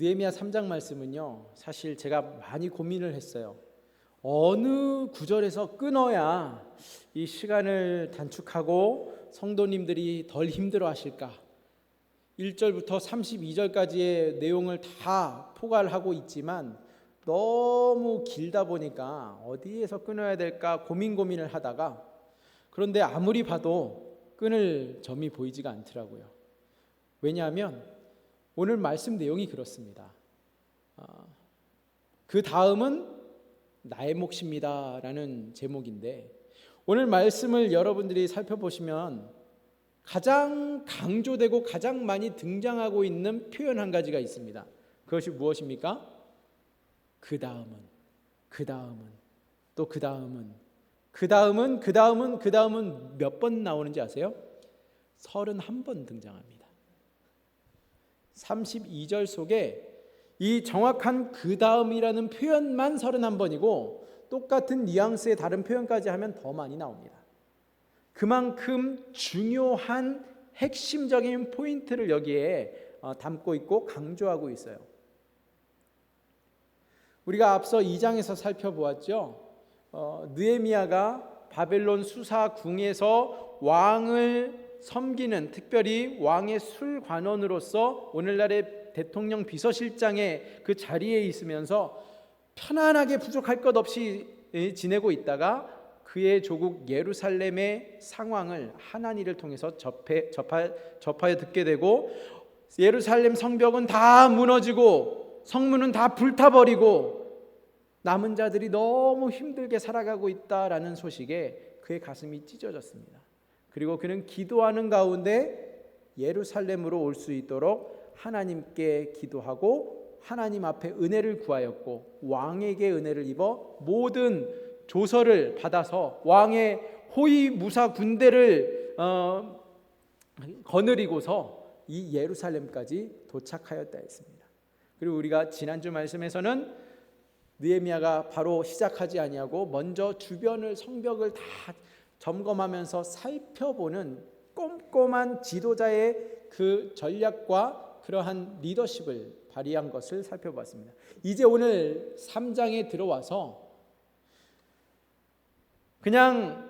느헤미야 3장 말씀은요. 사실 제가 많이 고민을 했어요. 어느 구절에서 끊어야 이 시간을 단축하고 성도님들이 덜 힘들어 하실까? 1절부터 32절까지의 내용을 다 포괄하고 있지만 너무 길다 보니까 어디에서 끊어야 될까 고민 고민을 하다가 그런데 아무리 봐도 끊을 점이 보이지가 않더라고요. 왜냐하면 오늘 말씀 내용이 그렇습니다. 아, 그 다음은 나의 몫입니다라는 제목인데 오늘 말씀을 여러분들이 살펴보시면 가장 강조되고 가장 많이 등장하고 있는 표현 한 가지가 있습니다. 그것이 무엇입니까? 그 다음은, 그 다음은, 또 그 다음은, 그 다음은, 그 다음은, 그 다음은 몇 번 나오는지 아세요? 31번 등장합니다. 32절 속에 이 정확한 그 다음이라는 표현만 31번이고 똑같은 뉘앙스의 다른 표현까지 하면 더 많이 나옵니다. 그만큼 중요한 핵심적인 포인트를 여기에 어, 담고 있고 강조하고 있어요. 우리가 앞서 2장에서 살펴보았죠. 어, 느헤미야가 바벨론 수사궁에서 왕을 섬기는 특별히 왕의 술관원으로서 오늘날의 대통령 비서실장의 그 자리에 있으면서 편안하게 부족할 것 없이 지내고 있다가 그의 조국 예루살렘의 상황을 하나니를 통해서 접해, 접하, 접하여 듣게 되고 예루살렘 성벽은 다 무너지고 성문은 다 불타버리고 남은 자들이 너무 힘들게 살아가고 있다라는 소식에 그의 가슴이 찢어졌습니다. 그리고 그는 기도하는 가운데 예루살렘으로 올 수 있도록 하나님께 기도하고 하나님 앞에 은혜를 구하였고 왕에게 은혜를 입어 모든 조서를 받아서 왕의 호위 무사 군대를 어, 거느리고서 이 예루살렘까지 도착하였다 했습니다. 그리고 우리가 지난주 말씀에서는 느헤미야가 바로 시작하지 아니하고 먼저 주변을 성벽을 다 점검하면서 살펴보는 꼼꼼한 지도자의 그 전략과 그러한 리더십을 발휘한 것을 살펴봤습니다. 이제 오늘 3장에 들어와서 그냥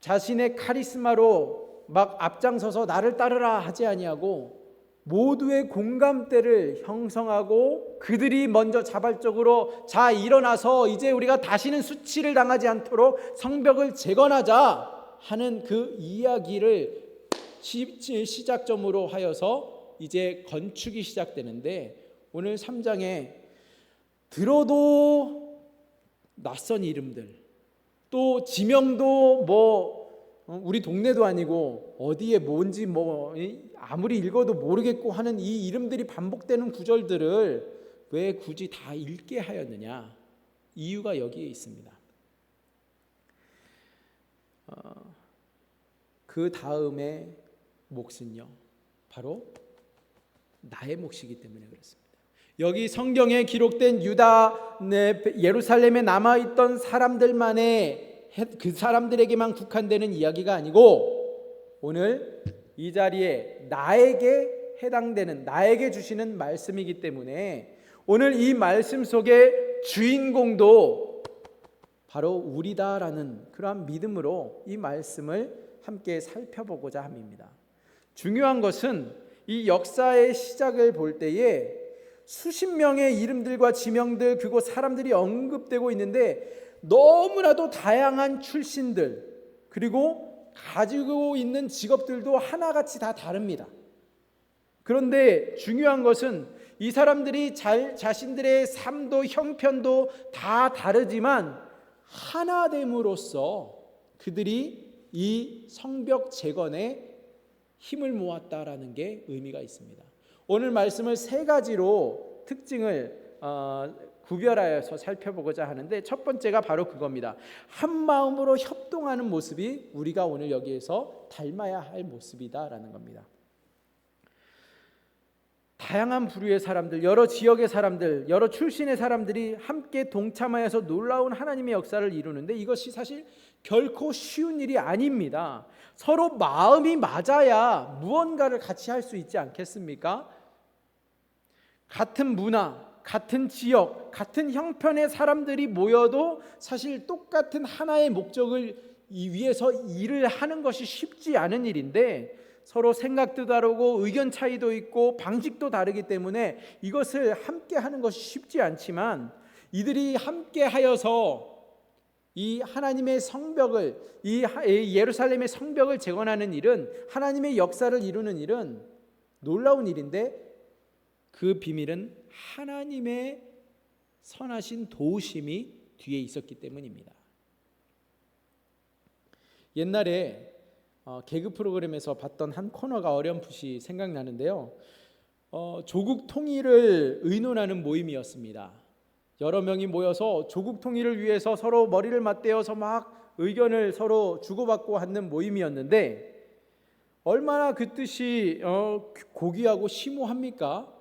자신의 카리스마로 막 앞장서서 나를 따르라 하지 아니하고 모두의 공감대를 형성하고 그들이 먼저 자발적으로 자 일어나서 이제 우리가 다시는 수치를 당하지 않도록 성벽을 재건하자 하는 그 이야기를 시작점으로 하여서 이제 건축이 시작되는데 오늘 3장에 들어도 낯선 이름들 또 지명도 뭐 우리 동네도 아니고 어디에 뭔지 뭐 아무리 읽어도 모르겠고 하는 이 이름들이 반복되는 구절들을 왜 굳이 다 읽게 하였느냐? 이유가 여기에 있습니다. 어, 그 다음에 몫은요, 바로 나의 몫이기 때문에 그렇습니다. 여기 성경에 기록된 유다 예루살렘에 남아 있던 사람들만의 그 사람들에게만 국한되는 이야기가 아니고 오늘 이 자리에 나에게 해당되는 나에게 주시는 말씀이기 때문에 오늘 이 말씀 속에 주인공도 바로 우리다라는 그러한 믿음으로 이 말씀을 함께 살펴보고자 합니다. 중요한 것은 이 역사의 시작을 볼 때에 수십 명의 이름들과 지명들 그곳 사람들이 언급되고 있는데 너무나도 다양한 출신들 그리고 가지고 있는 직업들도 하나같이 다 다릅니다. 그런데 중요한 것은 이 사람들이 자, 자신들의 삶도 형편도 다 다르지만 하나됨으로써 그들이 이 성벽 재건에 힘을 모았다라는 게 의미가 있습니다. 오늘 말씀을 세 가지로 특징을 어, 구별하여서 살펴보고자 하는데 첫 번째가 바로 그겁니다. 한 마음으로 협동하는 모습이 우리가 오늘 여기에서 닮아야 할 모습이다라는 겁니다. 다양한 부류의 사람들, 여러 지역의 사람들, 여러 출신의 사람들이 함께 동참하여서 놀라운 하나님의 역사를 이루는데 이것이 사실 결코 쉬운 일이 아닙니다. 서로 마음이 맞아야 무언가를 같이 할 수 있지 않겠습니까? 같은 문화, 같은 지역, 같은 형편의 사람들이 모여도 사실 똑같은 하나의 목적을 이 위해서 일을 하는 것이 쉽지 않은 일인데 서로 생각도 다르고 의견 차이도 있고 방식도 다르기 때문에 이것을 함께 하는 것이 쉽지 않지만 이들이 함께 하여서 이 하나님의 성벽을 이 예루살렘의 성벽을 재건하는 일은 하나님의 역사를 이루는 일은 놀라운 일인데 그 비밀은 하나님의 선하신 도우심이 뒤에 있었기 때문입니다. 옛날에 어, 개그 프로그램에서 봤던 한 코너가 어렴풋이 생각나는데요. 어, 조국 통일을 의논하는 모임이었습니다. 여러 명이 모여서 조국 통일을 위해서 서로 머리를 맞대어서 막 의견을 서로 주고받고 하는 모임이었는데 얼마나 그 뜻이 어, 고귀하고 심오합니까?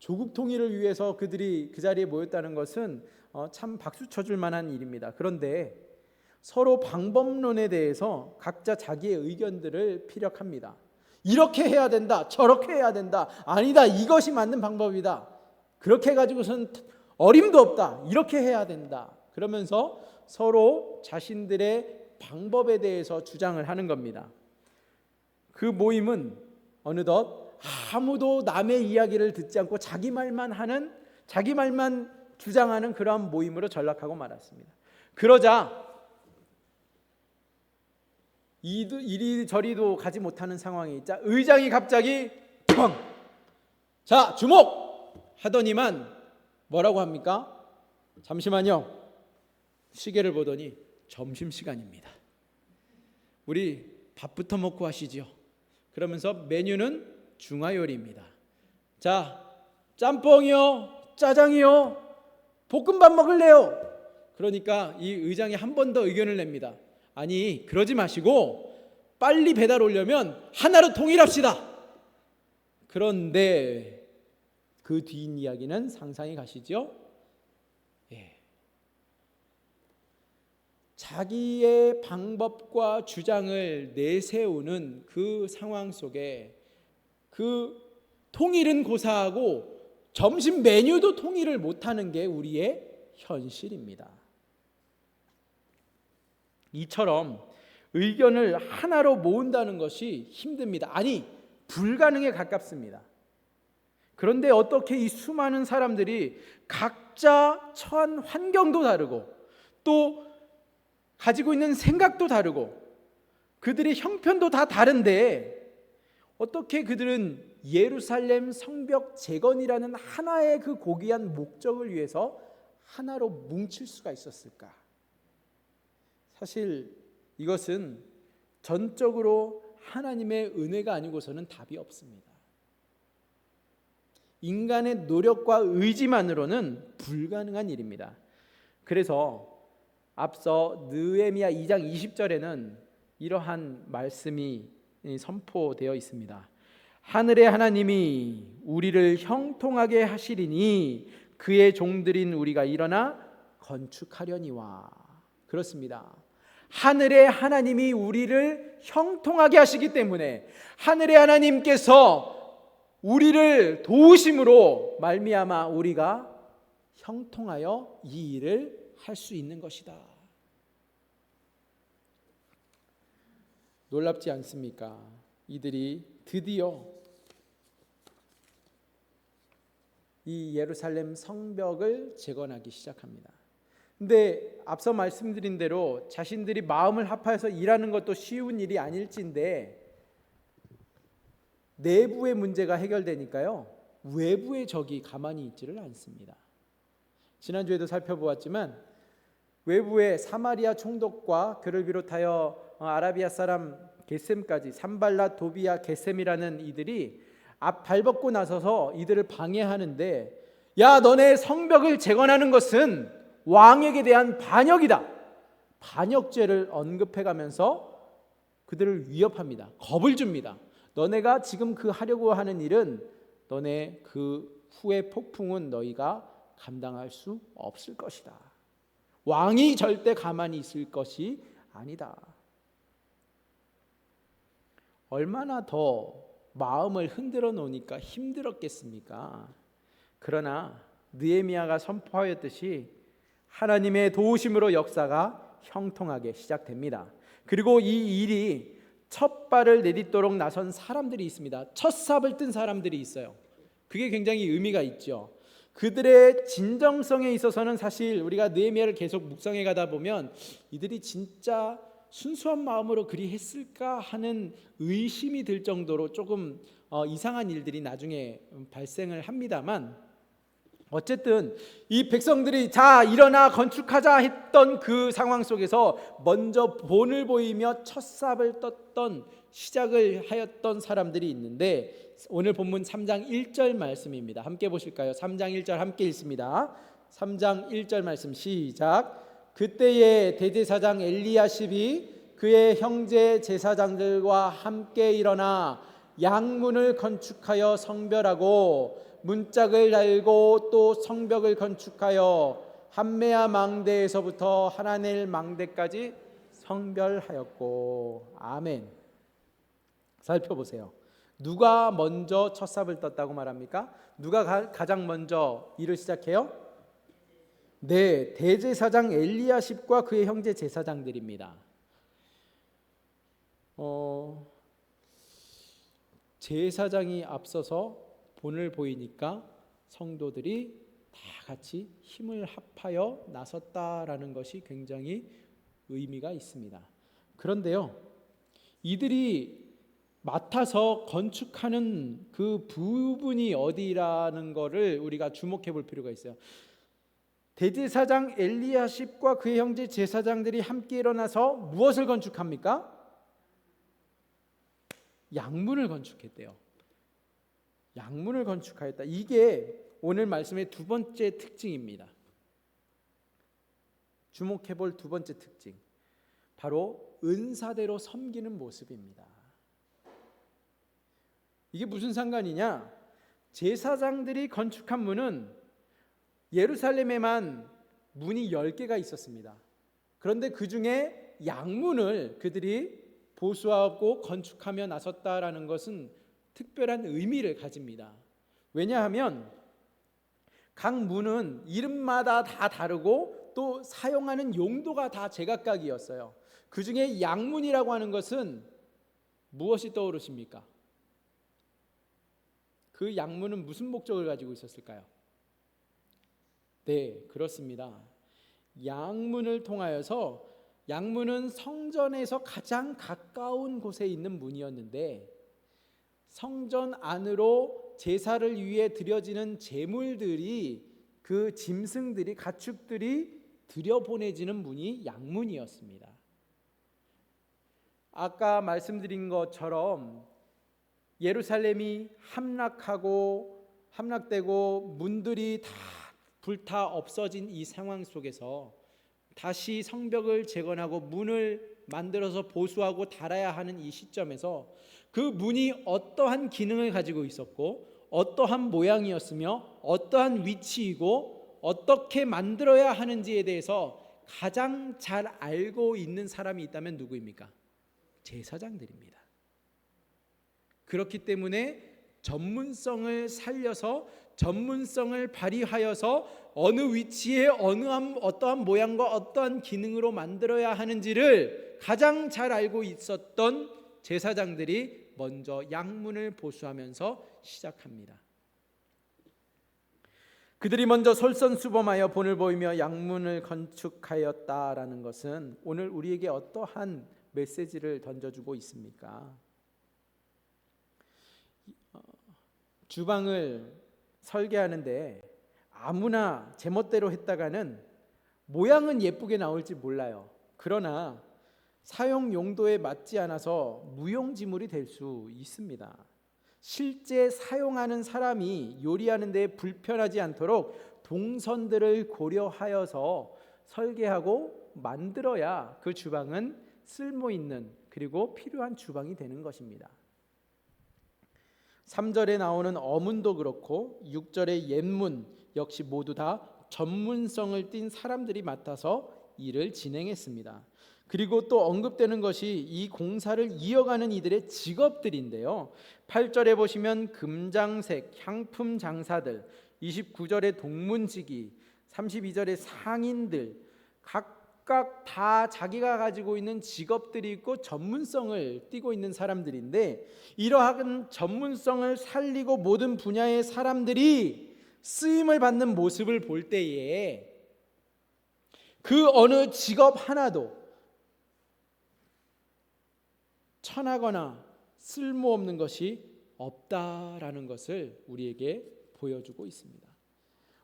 조국 통일을 위해서 그들이 그 자리에 모였다는 것은 어, 참 박수 쳐줄 만한 일입니다. 그런데 서로 방법론에 대해서 각자 자기의 의견들을 피력합니다. 이렇게 해야 된다. 저렇게 해야 된다. 아니다. 이것이 맞는 방법이다. 그렇게 가지고선 어림도 없다. 이렇게 해야 된다. 그러면서 서로 자신들의 방법에 대해서 주장을 하는 겁니다. 그 모임은 어느덧 아무도 남의 이야기를 듣지 않고 자기 말만 하는 자기 말만 주장하는 그러한 모임으로 전락하고 말았습니다. 그러자 이도, 이리 저리도 가지 못하는 상황이 있자 의장이 갑자기 펑! 자 주목! 하더니만 뭐라고 합니까? 잠시만요. 시계를 보더니 점심시간입니다. 우리 밥부터 먹고 하시죠. 그러면서 메뉴는 중화요리입니다. 자, 짬뽕이요, 짜장이요, 볶음밥 먹을래요. 그러니까 이 의장이 한 번 더 의견을 냅니다. 아니, 그러지 마시고 빨리 배달 오려면 하나로 통일합시다. 그런데 그 뒷이야기는 상상이 가시죠? 예. 자기의 방법과 주장을 내세우는 그 상황 속에 그 통일은 고사하고 점심 메뉴도 통일을 못하는 게 우리의 현실입니다. 이처럼 의견을 하나로 모은다는 것이 힘듭니다. 아니, 불가능에 가깝습니다. 그런데 어떻게 이 수많은 사람들이 각자 처한 환경도 다르고 또 가지고 있는 생각도 다르고 그들의 형편도 다 다른데 어떻게 그들은 예루살렘 성벽 재건이라는 하나의 그 고귀한 목적을 위해서 하나로 뭉칠 수가 있었을까? 사실 이것은 전적으로 하나님의 은혜가 아니고서는 답이 없습니다. 인간의 노력과 의지만으로는 불가능한 일입니다. 그래서 앞서 느헤미야 2장 20절에는 이러한 말씀이 선포되어 있습니다. 하늘의 하나님이 우리를 형통하게 하시리니 그의 종들인 우리가 일어나 건축하려니와 그렇습니다. 하늘의 하나님이 우리를 형통하게 하시기 때문에 하늘의 하나님께서 우리를 도우심으로 말미암아 우리가 형통하여 이 일을 할 수 있는 것이다. 놀랍지 않습니까? 이들이 드디어 이 예루살렘 성벽을 재건하기 시작합니다. 근데 앞서 말씀드린 대로 자신들이 마음을 합하여서 일하는 것도 쉬운 일이 아닐진데 내부의 문제가 해결되니까요. 외부의 적이 가만히 있지를 않습니다. 지난주에도 살펴보았지만 외부의 사마리아 총독과 그를 비롯하여 아라비아 사람 게셈까지 산발라 도비아 게셈이라는 이들이 앞 발벗고 나서서 이들을 방해하는데 야 너네 성벽을 재건하는 것은 왕에게 대한 반역이다. 반역죄를 언급해 가면서 그들을 위협합니다. 겁을 줍니다. 너네가 지금 그 하려고 하는 일은 너네 그 후의 폭풍은 너희가 감당할 수 없을 것이다. 왕이 절대 가만히 있을 것이 아니다. 얼마나 더 마음을 흔들어 놓으니까 힘들었겠습니까? 그러나 느헤미야가 선포하였듯이 하나님의 도우심으로 역사가 형통하게 시작됩니다. 그리고 이 일이 첫 발을 내딛도록 나선 사람들이 있습니다. 첫 삽을 뜬 사람들이 있어요. 그게 굉장히 의미가 있죠. 그들의 진정성에 있어서는 사실 우리가 느헤미야를 계속 묵상해 가다 보면 이들이 진짜 순수한 마음으로 그리 했을까 하는 의심이 들 정도로 조금 어, 이상한 일들이 나중에 발생을 합니다만 어쨌든 이 백성들이 자 일어나 건축하자 했던 그 상황 속에서 먼저 본을 보이며 첫 삽을 떴던 시작을 하였던 사람들이 있는데 오늘 본문 3장 1절 말씀입니다. 함께 보실까요? 3장 1절 함께 읽습니다. 3장 1절 말씀 시작. 그때에 대제사장 엘리야십이 그의 형제 제사장들과 함께 일어나 양문을 건축하여 성별하고 문짝을 달고 또 성벽을 건축하여 한메아 망대에서부터 하나넬 망대까지 성별하였고 아멘. 살펴보세요. 누가 먼저 첫 삽을 떴다고 말합니까? 누가 가, 가장 먼저 일을 시작해요? 네, 대제사장 엘리야십과 그의 형제 제사장들입니다. 어, 제사장이 앞서서 본을 보이니까 성도들이 다 같이 힘을 합하여 나섰다라는 것이 굉장히 의미가 있습니다. 그런데요, 이들이 맡아서 건축하는 그 부분이 어디라는 것을 우리가 주목해 볼 필요가 있어요. 대제사장 엘리야십과 그의 형제 제사장들이 함께 일어나서 무엇을 건축합니까? 양문을 건축했대요. 양문을 건축하였다. 이게 오늘 말씀의 두 번째 특징입니다. 주목해 볼 두 번째 특징. 바로 은사대로 섬기는 모습입니다. 이게 무슨 상관이냐? 제사장들이 건축한 문은 예루살렘에만 문이 10개가 있었습니다. 그런데 그 중에 양문을 그들이 보수하고 건축하며 나섰다라는 것은 특별한 의미를 가집니다. 왜냐하면 각 문은 이름마다 다 다르고 또 사용하는 용도가 다 제각각이었어요. 그 중에 양문이라고 하는 것은 무엇이 떠오르십니까? 그 양문은 무슨 목적을 가지고 있었을까요? 네, 그렇습니다. 양문을 통하여서 양문은 성전에서 가장 가까운 곳에 있는 문이었는데 성전 안으로 제사를 위해 드려지는 제물들이 그 짐승들이 가축들이 들여 보내지는 문이 양문이었습니다. 아까 말씀드린 것처럼 예루살렘이 함락하고 함락되고 문들이 다 불타 없어진 이 상황 속에서 다시 성벽을 재건하고 문을 만들어서 보수하고 달아야 하는 이 시점에서 그 문이 어떠한 기능을 가지고 있었고 어떠한 모양이었으며 어떠한 위치이고 어떻게 만들어야 하는지에 대해서 가장 잘 알고 있는 사람이 있다면 누구입니까? 제사장들입니다. 그렇기 때문에 전문성을 살려서 전문성을 발휘하여서 어느 위치에 어느 한, 어떠한 모양과 어떠한 기능으로 만들어야 하는지를 가장 잘 알고 있었던 제사장들이 먼저 양문을 보수하면서 시작합니다. 그들이 먼저 솔선수범하여 본을 보이며 양문을 건축하였다라는 것은 오늘 우리에게 어떠한 메시지를 던져주고 있습니까? 주방을 설계하는데 아무나 제멋대로 했다가는 모양은 예쁘게 나올지 몰라요. 그러나 사용 용도에 맞지 않아서 무용지물이 될 수 있습니다. 실제 사용하는 사람이 요리하는 데 불편하지 않도록 동선들을 고려하여서 설계하고 만들어야 그 주방은 쓸모 있는 그리고 필요한 주방이 되는 것입니다. 3절에 나오는 어문도 그렇고 6절의 옛문 역시 모두 다 전문성을 띤 사람들이 맡아서 일을 진행했습니다. 그리고 또 언급되는 것이 이 공사를 이어가는 이들의 직업들인데요. 8절에 보시면 금장색, 향품 장사들, 29절의 동문지기, 32절의 상인들 각 각 다 자기가 가지고 있는 직업들이 있고 전문성을 띠고 있는 사람들인데 이러한 전문성을 살리고 모든 분야의 사람들이 쓰임을 받는 모습을 볼 때에 그 어느 직업 하나도 천하거나 쓸모없는 것이 없다라는 것을 우리에게 보여주고 있습니다.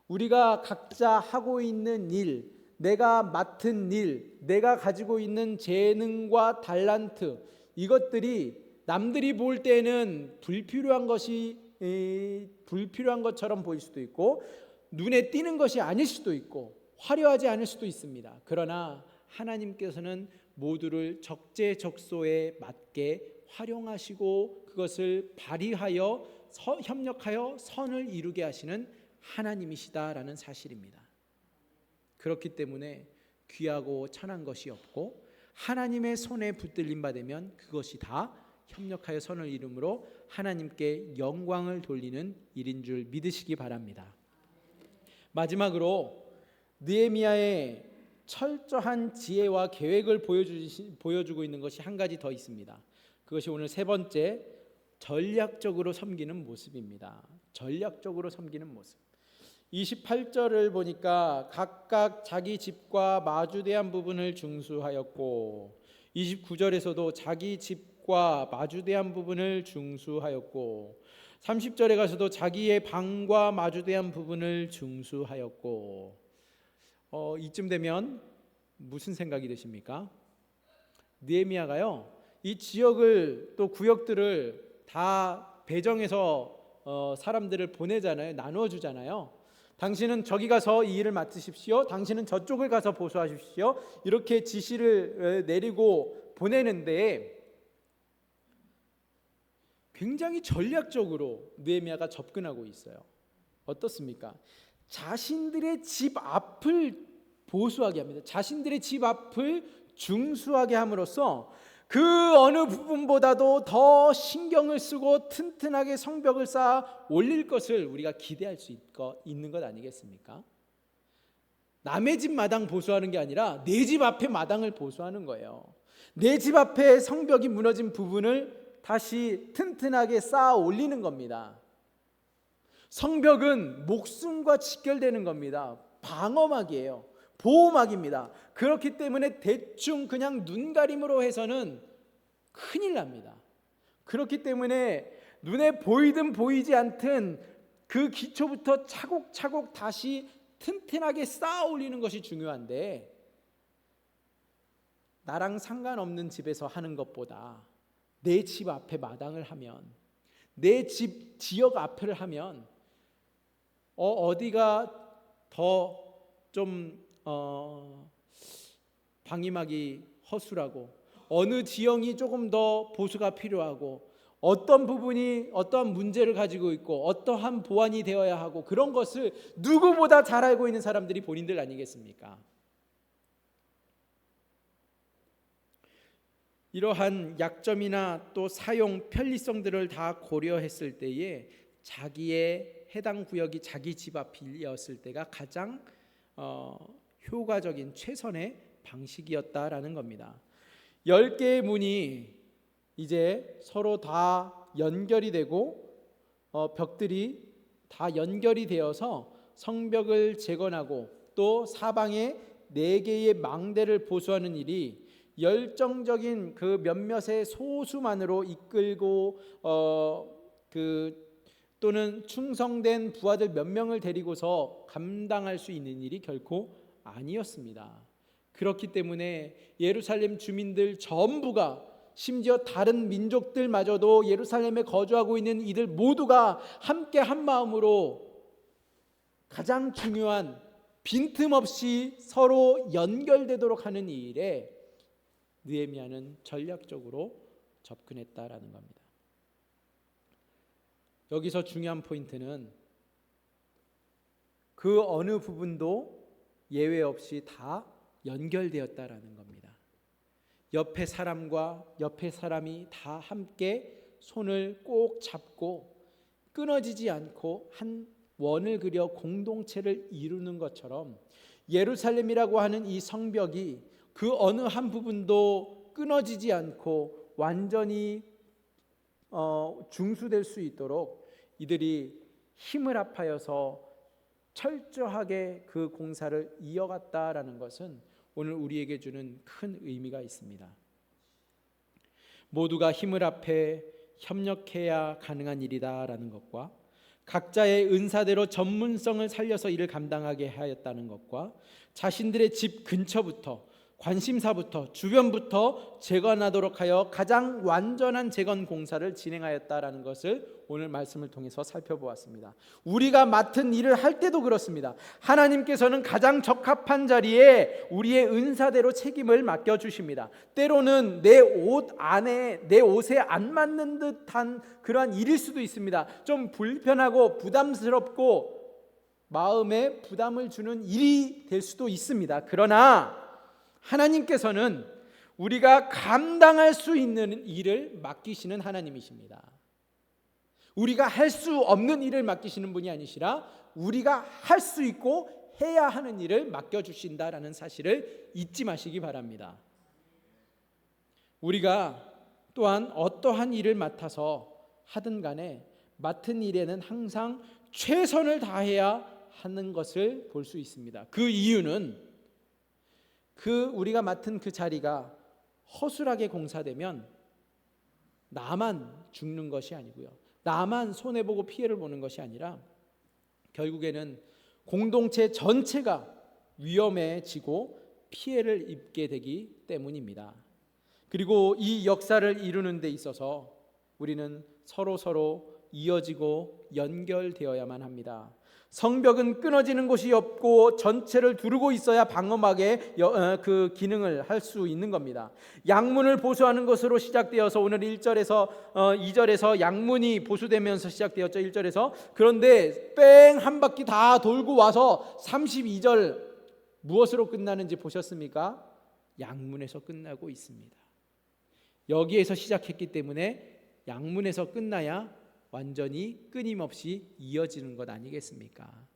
우리가 각자 하고 있는 일, 내가 맡은 일, 내가 가지고 있는 재능과 달란트 이것들이 남들이 볼 때는 불필요한 것이 에, 불필요한 것처럼 보일 수도 있고 눈에 띄는 것이 아닐 수도 있고 화려하지 않을 수도 있습니다. 그러나 하나님께서는 모두를 적재적소에 맞게 활용하시고 그것을 발휘하여 서, 협력하여 선을 이루게 하시는 하나님이시다라는 사실입니다. 그렇기 때문에 귀하고 천한 것이 없고 하나님의 손에 붙들림 받으면 그것이 다 협력하여 선을 이름으로 하나님께 영광을 돌리는 일인 줄 믿으시기 바랍니다. 마지막으로 느헤미야의 철저한 지혜와 계획을 보여주고 있는 것이 한 가지 더 있습니다. 그것이 오늘 세 번째 전략적으로 섬기는 모습입니다. 전략적으로 섬기는 모습. 28절을 보니까 각각 자기 집과 마주대한 부분을 중수하였고 29절에서도 자기 집과 마주대한 부분을 중수하였고 30절에 가서도 자기의 방과 마주대한 부분을 중수하였고 어, 이쯤 되면 무슨 생각이 드십니까? 느헤미야가요 이 지역을 또 구역들을 다 배정해서 어, 사람들을 보내잖아요 나누어 주잖아요 당신은 저기 가서 이 일을 맡으십시오. 당신은 저쪽을 가서 보수하십시오. 이렇게 지시를 내리고 보내는데 굉장히 전략적으로 느헤미야가 접근하고 있어요. 어떻습니까? 자신들의 집 앞을 보수하게 합니다. 자신들의 집 앞을 중수하게 함으로써 그 어느 부분보다도 더 신경을 쓰고 튼튼하게 성벽을 쌓아 올릴 것을 우리가 기대할 수 있는 것 아니겠습니까? 남의 집 마당 보수하는 게 아니라 내 집 앞에 마당을 보수하는 거예요. 내 집 앞에 성벽이 무너진 부분을 다시 튼튼하게 쌓아 올리는 겁니다. 성벽은 목숨과 직결되는 겁니다. 방어막이에요. 보호막입니다. 그렇기 때문에 대충 그냥 눈가림으로 해서는 큰일 납니다. 그렇기 때문에 눈에 보이든 보이지 않든 그 기초부터 차곡차곡 다시 튼튼하게 쌓아 올리는 것이 중요한데 나랑 상관없는 집에서 하는 것보다 내 집 앞에 마당을 하면 내 집 지역 앞을 하면 어, 어디가 더좀 어, 방임하기 허술하고 어느 지형이 조금 더 보수가 필요하고 어떤 부분이 어떠한 문제를 가지고 있고 어떠한 보완이 되어야 하고 그런 것을 누구보다 잘 알고 있는 사람들이 본인들 아니겠습니까? 이러한 약점이나 또 사용 편리성들을 다 고려했을 때에 자기의 해당 구역이 자기 집 앞이었을 때가 가장 어, 효과적인 최선의 방식이었다라는 겁니다. 열 개의 문이 이제 서로 다 연결이 되고 어, 벽들이 다 연결이 되어서 성벽을 재건하고 또 사방에 네 개의 망대를 보수하는 일이 열정적인 그 몇몇의 소수만으로 이끌고 어 그 또는 충성된 부하들 몇 명을 데리고서 감당할 수 있는 일이 결코 아니었습니다. 그렇기 때문에 예루살렘 주민들 전부가 심지어 다른 민족들마저도 예루살렘에 거주하고 있는 이들 모두가 함께 한 마음으로 가장 중요한 빈틈없이 서로 연결되도록 하는 이 일에 느헤미야는 전략적으로 접근했다라는 겁니다. 여기서 중요한 포인트는 그 어느 부분도 예외 없이 다 연결되었다라는 겁니다. 옆에 사람과 옆에 사람이 다 함께 손을 꼭 잡고 끊어지지 않고 한 원을 그려 공동체를 이루는 것처럼 예루살렘이라고 하는 이 성벽이 그 어느 한 부분도 끊어지지 않고 완전히 어, 중수될 수 있도록 이들이 힘을 합하여서 철저하게 그 공사를 이어갔다라는 것은 오늘 우리에게 주는 큰 의미가 있습니다. 모두가 힘을 합해 협력해야 가능한 일이다라는 것과 각자의 은사대로 전문성을 살려서 이를 감당하게 하였다는 것과 자신들의 집 근처부터 관심사부터 주변부터 재건하도록 하여 가장 완전한 재건 공사를 진행하였다라는 것을 오늘 말씀을 통해서 살펴보았습니다. 우리가 맡은 일을 할 때도 그렇습니다. 하나님께서는 가장 적합한 자리에 우리의 은사대로 책임을 맡겨 주십니다. 때로는 내 옷 안에 내 옷에 안 맞는 듯한 그러한 일일 수도 있습니다. 좀 불편하고 부담스럽고 마음에 부담을 주는 일이 될 수도 있습니다. 그러나 하나님께서는 우리가 감당할 수 있는 일을 맡기시는 하나님이십니다. 우리가 할 수 없는 일을 맡기시는 분이 아니시라 우리가 할 수 있고 해야 하는 일을 맡겨 주신다라는 사실을 잊지 마시기 바랍니다. 우리가 또한 어떠한 일을 맡아서 하든 간에 맡은 일에는 항상 최선을 다해야 하는 것을 볼 수 있습니다. 그 이유는 그 우리가 맡은 그 자리가 허술하게 공사되면 나만 죽는 것이 아니고요. 나만 손해 보고 피해를 보는 것이 아니라 결국에는 공동체 전체가 위험해지고 피해를 입게 되기 때문입니다. 그리고 이 역사를 이루는 데 있어서 우리는 서로 서로 이어지고 연결되어야만 합니다. 성벽은 끊어지는 곳이 없고 전체를 두르고 있어야 방어막의 그 기능을 할 수 있는 겁니다. 양문을 보수하는 것으로 시작되어서 오늘 1절에서 어, 2절에서 양문이 보수되면서 시작되었죠. 1절에서 그런데 뺑 한 바퀴 다 돌고 와서 32절 무엇으로 끝나는지 보셨습니까? 양문에서 끝나고 있습니다. 여기에서 시작했기 때문에 양문에서 끝나야 완전히 끊임없이 이어지는 것 아니겠습니까?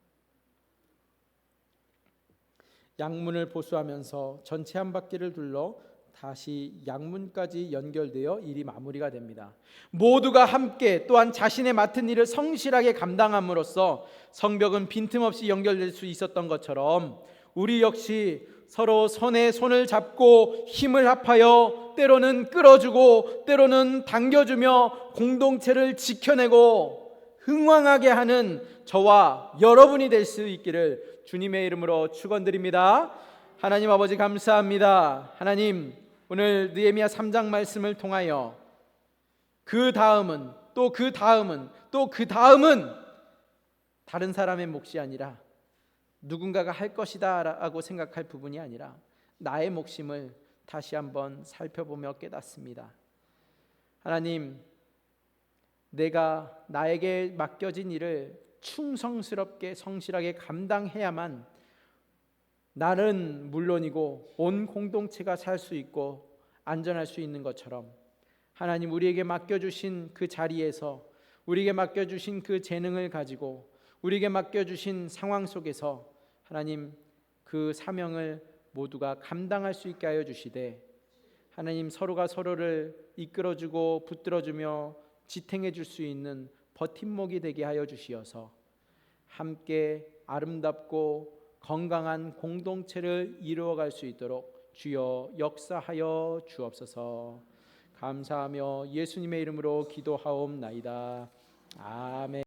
양문을 보수하면서 전체 한 바퀴를 둘러 다시 양문까지 연결되어 일이 마무리가 됩니다. 모두가 함께 또한 자신의 맡은 일을 성실하게 감당함으로써 성벽은 빈틈없이 연결될 수 있었던 것처럼 우리 역시 서로 손에 손을 잡고 힘을 합하여 때로는 끌어주고 때로는 당겨주며 공동체를 지켜내고 흥왕하게 하는 저와 여러분이 될 수 있기를 주님의 이름으로 축원드립니다. 하나님 아버지 감사합니다. 하나님 오늘 느헤미야 3장 말씀을 통하여 그 다음은 또 그 다음은 또 그 다음은 다른 사람의 몫이 아니라 누군가가 할 것이다라고 생각할 부분이 아니라 나의 몫임을 다시 한번 살펴보며 깨닫습니다. 하나님, 내가 나에게 맡겨진 일을 충성스럽게 성실하게 감당해야만 나는 물론이고 온 공동체가 살 수 있고 안전할 수 있는 것처럼 하나님 우리에게 맡겨 주신 그 자리에서 우리에게 맡겨 주신 그 재능을 가지고 우리에게 맡겨 주신 상황 속에서 하나님 그 사명을 모두가 감당할 수 있게 하여 주시되 하나님 서로가 서로를 이끌어주고 붙들어주며 지탱해 줄 수 있는 버팀목이 되게 하여 주시어서 함께 아름답고 건강한 공동체를 이루어갈 수 있도록 주여 역사하여 주옵소서 감사하며 예수님의 이름으로 기도하옵나이다 아멘.